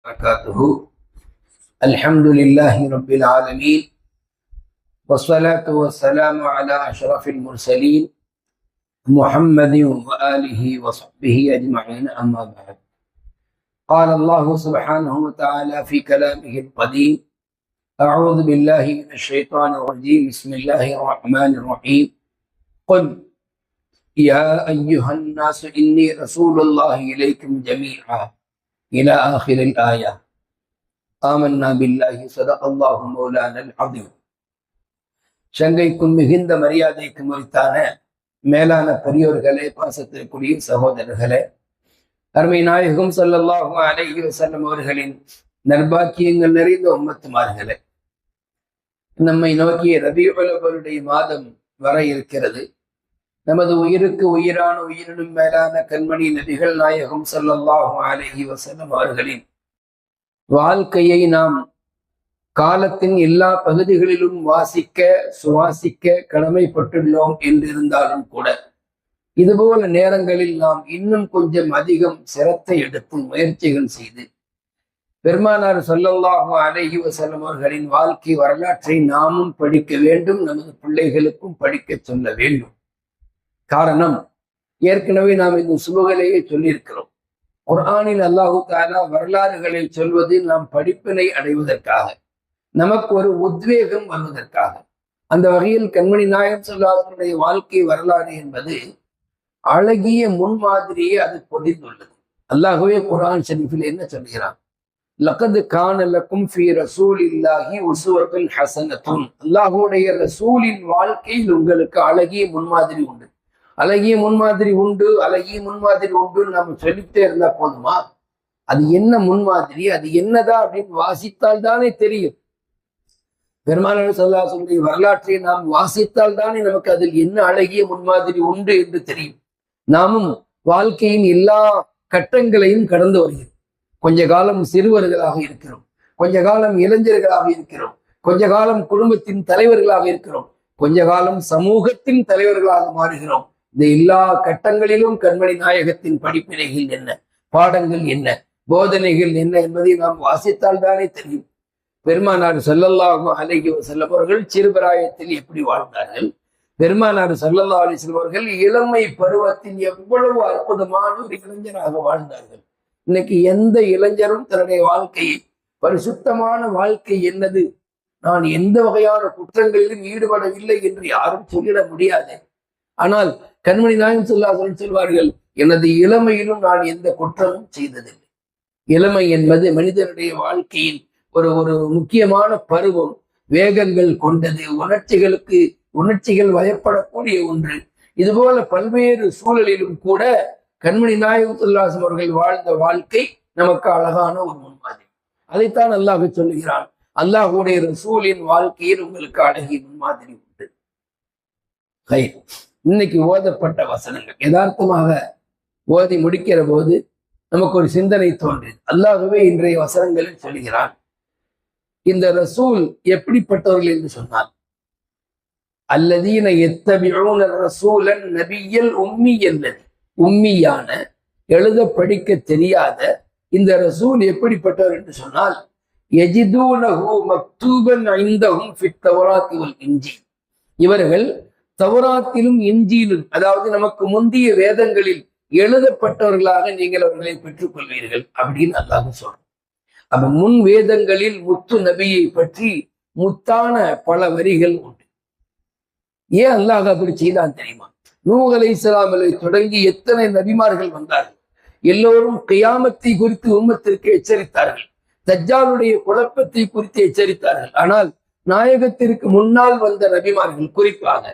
وبركاته. الحمد لله رب العالمين والصلاة والسلام على أشرف المرسلين محمد وآله وصحبه أجمعين أما بعد. قال الله سبحانه وتعالى في كلامه القديم أعوذ بالله من الشيطان الرجيم بسم الله الرحمن الرحيم. قل يا أيها الناس إني رسول الله إليكم جميعا. إلى آخر الآية آمنا بالله صدق الله مولانا العظيم சங்கைக்கும் மிகுந்த மரியாதைக்கு முறித்தான மேலான பெரியோர்களே பாசத்திற்குரிய சகோதரர்களே அருமை நாயகம் சொல்லல்லாஹு அலைஹி வஸல்லம் அவர்களின் நர்பாக்கியங்கள் நிறைந்த உம்மத்துமார்களே நம்மை நோக்கிய ரபியுடைய மாதம் வர இருக்கிறது நமது உயிருக்கு உயிரான உயிரினும் மேலான கண்மணி நபிகள் நாயகம் சொல்லல்லாஹு அலைஹி வஸல்லம் அவர்களின் வாழ்க்கையை நாம் காலத்தின் எல்லா பகுதிகளிலும் வாசிக்க சுவாசிக்க கடமைப்பட்டுள்ளோம் என்றிருந்தாலும் கூட இதுபோல நேரங்களில் நாம் இன்னும் கொஞ்சம் அதிகம் சிரத்தை எடுத்து முயற்சிகள் செய்து பெருமானார் சொல்லல்லாஹு அலைஹி வசலம் அவர்களின் வாழ்க்கை வரலாற்றை நாமும் படிக்க வேண்டும் நமது பிள்ளைகளுக்கும் படிக்க சொல்ல வேண்டும். காரணம் ஏற்கனவே நாம் இந்த சுபகலையே சொல்லியிருக்கிறோம். குர்ஆனில் அல்லாஹு தாலா வரலாறுகளை சொல்வது நாம் படிப்பினை அடைவதற்காக நமக்கு ஒரு உத்வேகம் வருவதற்காக. அந்த வகையில் கண்மணி நாயன் சொல்லாசனுடைய வாழ்க்கை வரலாறு என்பது அழகிய முன்மாதிரியே அது பொதிந்துள்ளது. அல்லாஹுவே குரான் ஷெரீஃபில் என்ன சொல்கிறான்? லக்கது கானலக்கும் ஃபி ரசூல் இல்லாஹி உசுவத்துல் ஹசனத்துன். அல்லாஹுடைய ரசூலின் வாழ்க்கையில் உங்களுக்கு அழகிய முன்மாதிரி உண்டு. அழகிய முன்மாதிரி உண்டு அழகிய முன்மாதிரி உண்டு நம்ம சொல்லிட்டே இருந்தா போதுமா? அது என்ன முன்மாதிரி அது என்னதான் அப்படின்னு வாசித்தால் தானே தெரியும். பெருமானார் சொல்லாசனுடைய வரலாற்றை நாம் வாசித்தால் தானே நமக்கு அதில் என்ன அழகிய முன்மாதிரி உண்டு என்று தெரியும். நாமும் வாழ்க்கையின் எல்லா கட்டங்களையும் கடந்து வருகிறோம். கொஞ்ச காலம் சிறுவர்களாக இருக்கிறோம். கொஞ்ச காலம் இளைஞர்களாக இருக்கிறோம். கொஞ்ச காலம் குடும்பத்தின் தலைவர்களாக இருக்கிறோம். கொஞ்ச காலம் சமூகத்தின் தலைவர்களாக மாறுகிறோம். இந்த எல்லா கட்டங்களிலும் கண்மணி நாயகத்தின் படிப்பினைகள் என்ன? பாடங்கள் என்ன? போதனைகள் என்ன என்பதை நாம் வாசித்தால் தானே தெரியும். பெருமானார் செல்லல்லாகும் அலைஹி வஸல்லம் அவர்கள் சிறுபிராயத்தில் எப்படி வாழ்ந்தார்கள்? பெருமானார் சல்லல்லா அலி செல்வர்கள் இளமை பருவத்தில் எவ்வளவு அற்புதமான ஒரு இளைஞராக வாழ்ந்தார்கள். இன்னைக்கு எந்த இளைஞரும் தன்னுடைய வாழ்க்கையை பரிசுத்தமான வாழ்க்கை என்னது? நான் எந்த வகையான குற்றங்களிலும் ஈடுபடவில்லை என்று யாரும் சொல்லிட முடியாது. ஆனால் கண்மணி நாயகம் சொல்லாசன் சொல்வார்கள் எனது இளமையிலும் நான் எந்த குற்றமும் செய்ததில்லை. இளமை என்பது மனிதனுடைய வாழ்க்கையின் ஒரு ஒரு முக்கியமான பருவம். வேகங்கள் கொண்டது உணர்ச்சிகளுக்கு உணர்ச்சிகள் வயப்படக்கூடிய ஒன்று. இதுபோல பல்வேறு சூழலிலும் கூட கண்மணி நாயகத்துல்லாசம் அவர்கள் வாழ்ந்த வாழ்க்கை நமக்கு அழகான ஒரு முன்மாதிரி அதைத்தான் அல்லாஹ் சொல்லுகிறான். அல்லாஹுடைய ரசூலின் வாழ்க்கையில் உங்களுக்கு அழகிய முன்மாதிரி உண்டு. இன்னைக்கு ஓதப்பட்ட வசனங்கள். யதார்த்தமாக ஓதி முடிக்கிற போது நமக்கு ஒரு சிந்தனை தோன்றியது அல்லாகவே இன்றைய வசனங்களில் சொல்கிறான். இந்த ரசூல் எப்படிப்பட்டவர்கள் என்று சொன்னார் அல்லதீன எத்தபியூன ரசூலன் நபியல் உம்மி அல்லது. உம்மியான எழுத படிக்க தெரியாத இந்த ரசூல் எப்படிப்பட்டவர் என்று சொன்னால் எஜிதூனஹு மக்தூபன் ஐந்தகும் ஃபித் இஞ்சி இவர்கள் தவராத்திலும் இஞ்சியிலும் அதாவது நமக்கு முந்தைய வேதங்களில் எழுதப்பட்டவர்களாக நீங்கள் அவர்களை பெற்றுக் கொள்வீர்கள் அப்படின்னு அல்லாஹ் சொல்றோம் அப்ப முன் வேதங்களில் முத்து நபியை பற்றி முத்தான பல வரிகள் உண்டு. ஏன் அல்லாஹ் அப்படி செய்தான் தெரியுமா? நூஹ் அலை இஸ்லாமலை தொடங்கி எத்தனை நபிமார்கள் வந்தார்கள்? எல்லோரும் கியாமத்தை குறித்து உம்மத்திற்கு எச்சரித்தார்கள். தஜ்ஜாலுடைய குழப்பத்தை குறித்து எச்சரித்தார்கள். ஆனால் நாயகத்திற்கு முன்னால் வந்த நபிமார்கள் குறிப்பாக.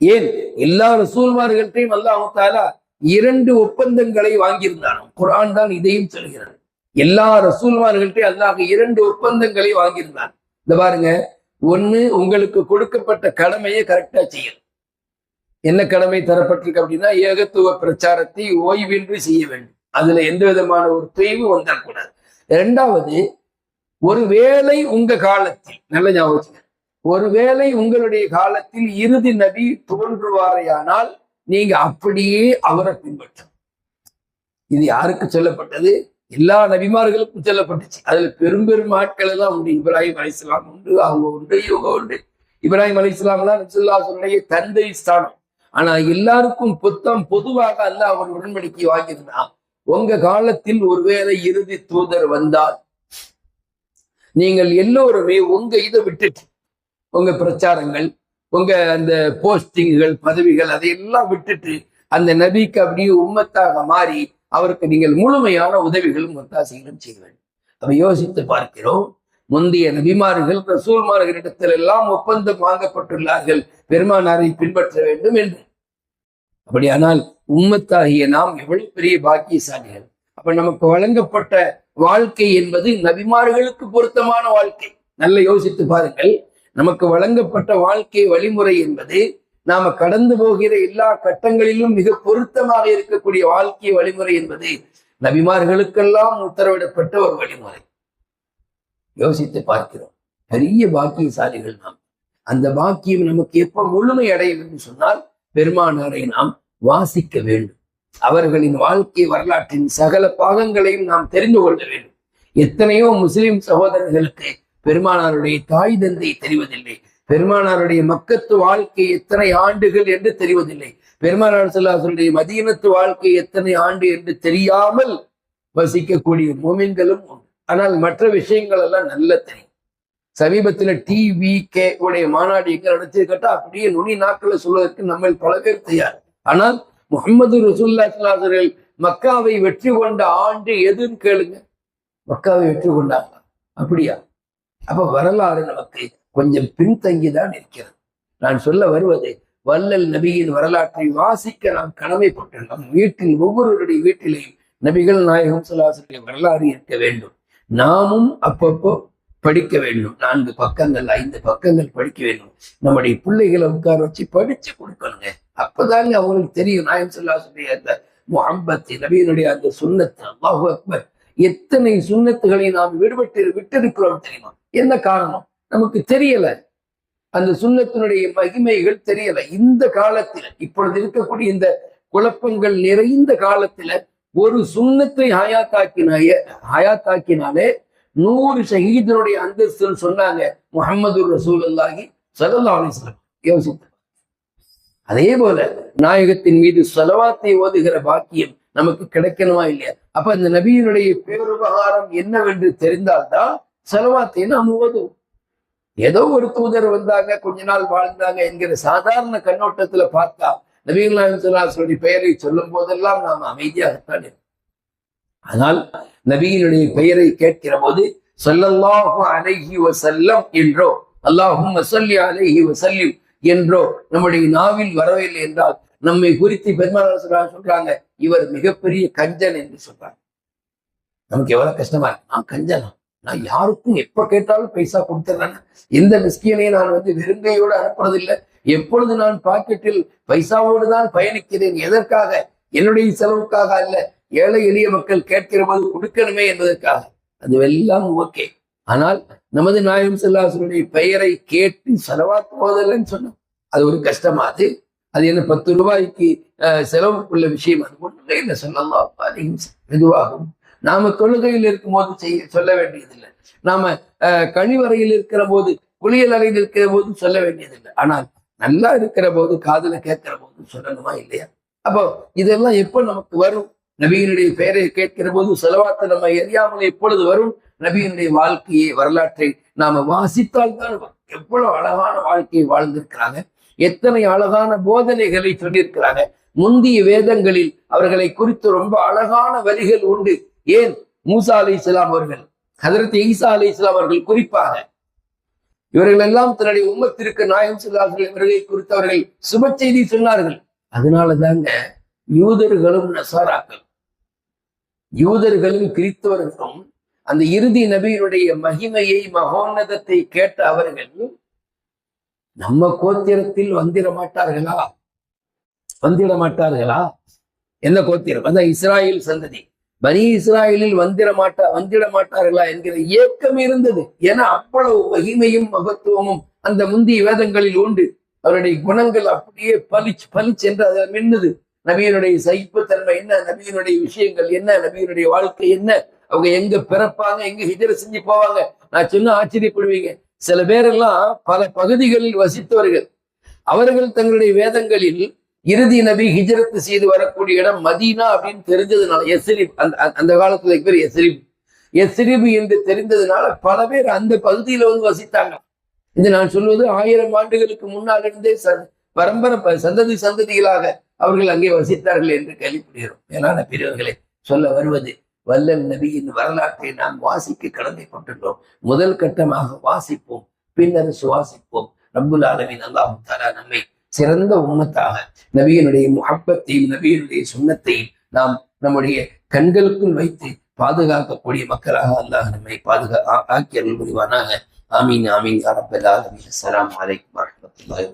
ஏன்? எல்லா ரசூல்மார்கள்ட்டையும் அல்லாஹு தாலா இரண்டு ஒப்பந்தங்களை வாங்கியிருந்தானோ குரான் தான் இதையும் சொல்கிறது எல்லா ரசூல்மார்கள்ட்டையும் அல்லாஹ் இரண்டு ஒப்பந்தங்களை வாங்கியிருந்தான். இந்த பாருங்க ஒண்ணு உங்களுக்கு கொடுக்கப்பட்ட கடமையை கரெக்டா செய்யணும். என்ன கடமை தரப்பட்டிருக்கு அப்படின்னா ஏகத்துவ பிரச்சாரத்தை ஓய்வின்றி செய்ய வேண்டும். அதுல எந்த விதமான ஒரு தொய்வு வந்துடக்கூடாது இரண்டாவது ஒருவேளை உங்க காலத்தில் நல்ல ஞாபகம் ஒருவேளை உங்களுடைய காலத்தில் இறுதி நபி தோன்றுவாரையானால் நீங்க அப்படியே அவரை பின்பற்றும் இது யாருக்கு சொல்லப்பட்டது? எல்லா நபிமார்களுக்கும் சொல்லப்பட்டுச்சு. அதுல பெரும் பெரும் ஆட்கள் எல்லாம் உண்டு. இப்ராஹிம் அலிஸ்லாம் உண்டு அவங்க உண்டு இவங்க உண்டு. இப்ராஹிம் அலிஸ்லாம்லாம் நபிசுல்லாசுடைய தந்தை ஸ்தானம். ஆனா எல்லாருக்கும் புத்தம் பொதுவாக அல்ல அவர் உடன்படிக்கை வாங்கியிருந்தான். உங்க காலத்தில் ஒருவேளை இறுதி தூதர் வந்தால் நீங்கள் எல்லோருமே உங்க இதை விட்டுட்டு உங்க பிரச்சாரங்கள் உங்க அந்த போஸ்டிங்குகள் பதவிகள் அதையெல்லாம் விட்டுட்டு அந்த நபிக்கு அப்படியே உம்மத்தாக மாறி அவருக்கு நீங்கள் முழுமையான உதவிகளும் ஒத்தாசைகளும் செய்ய வேண்டும். அப்ப யோசித்து பார்க்கிறோம் முந்தைய நபிமார்கள் ரசூல்மார்களிடத்தில் எல்லாம் ஒப்பந்தம் வாங்கப்பட்டுள்ளார்கள். பெருமானாரை பின்பற்ற வேண்டும் என்று. அப்படியானால் உம்மத்தாகிய நாம் எவ்வளவு பெரிய பாக்கியசாலிகள். அப்ப நமக்கு வழங்கப்பட்ட வாழ்க்கை என்பது நபிமார்களுக்கு பொருத்தமான வாழ்க்கை. நல்ல யோசித்து பாருங்கள். நமக்கு வழங்கப்பட்ட வாழ்க்கை வழிமுறை என்பது நாம கடந்து போகிற எல்லா கட்டங்களிலும் மிக பொருத்தமாக இருக்கக்கூடிய வாழ்க்கை வழிமுறை என்பது நபிமார்களுக்கெல்லாம் உத்தரவிடப்பட்ட ஒரு வழிமுறை. யோசித்து பார்க்கிறோம். பெரிய பாக்கியசாலிகள் நாம். அந்த பாக்கியம் நமக்கு எப்ப முழுமை அடையும் என்று சொன்னால் பெருமானாரை நாம் வாசிக்க வேண்டும். அவர்களின் வாழ்க்கை வரலாற்றின் சகல பாகங்களையும் நாம் தெரிந்து கொள்ள வேண்டும். எத்தனையோ முஸ்லிம் சகோதரர்களுக்கு பெருமானாருடைய தாய் தந்தை தெரிவதில்லை. பெருமானாருடைய மக்கத்து வாழ்க்கை எத்தனை ஆண்டுகள் என்று தெரிவதில்லை. பெருமானார் சொல்லாசனுடைய மதியனத்து வாழ்க்கை எத்தனை ஆண்டு என்று தெரியாமல் வசிக்கக்கூடிய மோமின்களும் உண்டு. ஆனால் மற்ற விஷயங்கள் எல்லாம் நல்ல தெரியும். சமீபத்துல டிவி கே உடைய மாநாடு எங்க நடத்தி கேட்டா அப்படியே நுனி நாட்களை சொல்வதற்கு நம்ம பல பேர் தயார். ஆனால் முகமது ரசூல்லா சொல்லாசர்கள் மக்காவை வெற்றி கொண்ட ஆண்டு எதுன்னு கேளுங்க. மக்காவை வெற்றி கொண்டாங்க அப்படியா? அப்ப வரலாறு நமக்கு கொஞ்சம் பின்தங்கிதான் இருக்கிறது. நான் சொல்ல வருவது வல்லல் நபியின் வரலாற்றை வாசிக்க நாம் கடமைப்பட்டுள்ளோம் வீட்டில் ஒவ்வொருவருடைய வீட்டிலேயும் நபிகள் நாயகம் சுல்லாசனுடைய வரலாறு இருக்க வேண்டும். நாமும் அப்பப்போ படிக்க வேண்டும். நான்கு பக்கங்கள் ஐந்து பக்கங்கள் படிக்க வேண்டும். நம்முடைய பிள்ளைகளை உட்கார வச்சு படிச்சு கொடுக்கணுங்க. அப்பதாங்க அவங்களுக்கு தெரியும். நாயம் சொல்லாசுடைய அந்த முகம்பத்தி நபியினுடைய அந்த சுண்ணத்து அல்லாஹு அக்பர். எத்தனை சுண்ணத்துகளை நாம் விடுபட்டு விட்டிருக்கிறோம் தெரியுமா? என்ன காரணம்? நமக்கு தெரியல. அந்த சுண்ணத்தினுடைய மகிமைகள் தெரியல. இந்த காலத்துல இப்பொழுது இருக்கக்கூடிய இந்த குழப்பங்கள் நிறைந்த காலத்துல ஒரு சுண்ணத்தை ஹயாத்தாக்கினாய ஹயாத்தாக்கினாலே நூறு ஷஹீதனுடைய அந்தஸ்துன்னு சொன்னாங்க முகமது ரசூல் அல்லாஹி சதல்லா அலிஸ்லாம் யோசித்து அதே போல நாயகத்தின் மீது செலவாத்தை ஓதுகிற பாக்கியம் நமக்கு கிடைக்கணுமா இல்லையா? அப்ப அந்த நபியினுடைய பேருபகாரம் என்னவென்று தெரிந்தால்தான் செலவாத்தை நாம் ஓதுவோம். ஏதோ ஒரு தூதர் வந்தாங்க கொஞ்ச நாள் வாழ்ந்தாங்க என்கிற சாதாரண கண்ணோட்டத்துல பார்த்தா நபிகள் பெயரை சொல்லும் போதெல்லாம் நாம் அமைதியாகத்தான் இருக்கோம் ஆனால் நபியினுடைய பெயரை கேட்கிற போது சொல்லல்லாஹு அலைஹி வசல்லம் என்றோ அல்லாஹும் சொல்லி அலைஹி வசல்லிம் என்றோ நம்முடைய நாவில் வரவில்லை என்றால் நம்மை குறித்து பெருமாள் சொல்றாங்க இவர் மிகப்பெரிய கஞ்சன் என்று சொல்றாங்க. நமக்கு எவ்வளவு கஷ்டமா இருக்கு? நான் கஞ்சனா? நான் யாருக்கும் எப்ப கேட்டாலும் பைசா கொடுத்துறேன். எந்த மிஸ்கியனையும் நான் வந்து வெறுங்கையோடு அனுப்புறதில்லை. எப்பொழுது நான் பாக்கெட்டில் பைசாவோடு தான் பயணிக்கிறேன்? எதற்காக? என்னுடைய செலவுக்காக அல்ல. ஏழை எளிய மக்கள் கேட்கிற போது கொடுக்கணுமே என்பதற்காக. அதுவெல்லாம் ஓகே. ஆனால் நமது நாயம் செல்லாசனுடைய பெயரை கேட்டு செலவாத்து போதில்லைன்னு சொன்னோம். அது ஒரு கஷ்டமா அது? அது என்ன பத்து ரூபாய்க்கு செலவுக்குள்ள விஷயம் அது ஒன்றுமே இல்லை. சொல்லலாம் மெதுவாகும் நாம தொழுகையில் இருக்கும் போது செய்ய சொல்ல வேண்டியதில்லை. நாம கழிவறையில் இருக்கிற போது குளியல் அறையில் இருக்கிற போது சொல்ல வேண்டியதில்லை. ஆனால் நல்லா இருக்கிற போது காதல கேட்கிற போது சொல்லணுமா இல்லையா? அப்போ இதெல்லாம் எப்போ நமக்கு வரும்? நபியினுடைய பெயரை கேட்கிற போது செலவாத்த நம்ம எரியாமல் எப்பொழுது வரும்? நபியினுடைய வாழ்க்கையை வரலாற்றை நாம வாசித்தால் தான் எவ்வளவு அழகான வாழ்க்கையை வாழ்ந்திருக்கிறாங்க. எத்தனை அழகான போதனைகளை சொல்லியிருக்கிறாங்க. முந்திய வேதங்களில் அவர்களை குறித்து ரொம்ப அழகான வரிகள் உண்டு. ஏன்? மூசா அலி இஸ்லாம் அவர்கள் ஹதரத் ஈசா அலி இஸ்லாம் அவர்கள் குறிப்பாக இவர்கள் எல்லாம் தன்னுடைய உம்மத்திற்கு நாயம் சொல்லார்கள் இவர்களை குறித்தவர்கள் சுப செய்தி சொன்னார்கள். அதனால தாங்க யூதர்களும் நசாராக்கள். யூதர்களும் கிறித்தவர்களும் அந்த இறுதி நபியினுடைய மகிமையை மகோன்னதத்தை கேட்ட அவர்கள் நம்ம கோத்திரத்தில் வந்திட மாட்டார்களா? வந்திட மாட்டார்களா? என்ன கோத்திரம்? அதான் இஸ்ராயல் சந்ததி. பனி இஸ்ராயலில் வந்திட மாட்டா வந்திட மாட்டார்களா என்கிற ஏக்கம் இருந்தது. ஏன்னா அவ்வளவு மகிமையும் மகத்துவமும் அந்த முந்தைய வேதங்களில் உண்டு. அவருடைய குணங்கள் அப்படியே பலிச்சு பலிச்சு என்று அதை மின்னுது. நபியனுடைய சகிப்புத்தன்மை என்ன? நபியனுடைய விஷயங்கள் என்ன? நபியனுடைய வாழ்க்கை என்ன? அவங்க எங்க பிறப்பாங்க எங்க ஹிஜர செஞ்சு போவாங்க? நான் சொன்ன ஆச்சரியப்படுவீங்க. சில பேரெல்லாம் பல பகுதிகளில் வசித்தவர்கள். அவர்கள் தங்களுடைய வேதங்களில் இறுதி நபி ஹிஜரத்து செய்து வரக்கூடிய இடம் மதீனா அப்படின்னு தெரிஞ்சதுனால எஸ்ரிப் அந்த அந்த- காலத்துல பேர் எஸ்ரிப். எஸ்ரிப் என்று தெரிந்ததுனால பல பேர் அந்த பகுதியில வந்து வசித்தாங்க. இது நான் சொல்வது ஆயிரம் ஆண்டுகளுக்கு முன்னால் இருந்தே பரம்பரை சந்ததி சந்ததிகளாக அவர்கள் அங்கே வசித்தார்கள் என்று கேள்விப்படுகிறோம். மேலான பெரியவர்களை சொல்ல வருவது வல்லல் நபியின் வரலாற்றை நாம் வாசிக்க கடமைப்பட்டுள்ளோம். முதல் கட்டமாக வாசிப்போம் பின்னர் சுவாசிப்போம். ரப்புல் ஆலமின் அல்லாஹு தாலா நம்மை சிறந்த உம்மத்தாக நபியினுடைய முஹப்பத்தையும் நபியினுடைய சுண்ணத்தையும் நாம் நம்முடைய கண்களுக்குள் வைத்து பாதுகாக்கக்கூடிய மக்களாக அல்லாஹ் நம்மை பாதுகா ஆக்கியர்கள் புரிவானாக ஆமீன் ஆமீன் அரபல் ஆலமின். அஸ்லாம் வலைக்கம் அலைக்கும் வரஹ்மத்துல்லாஹி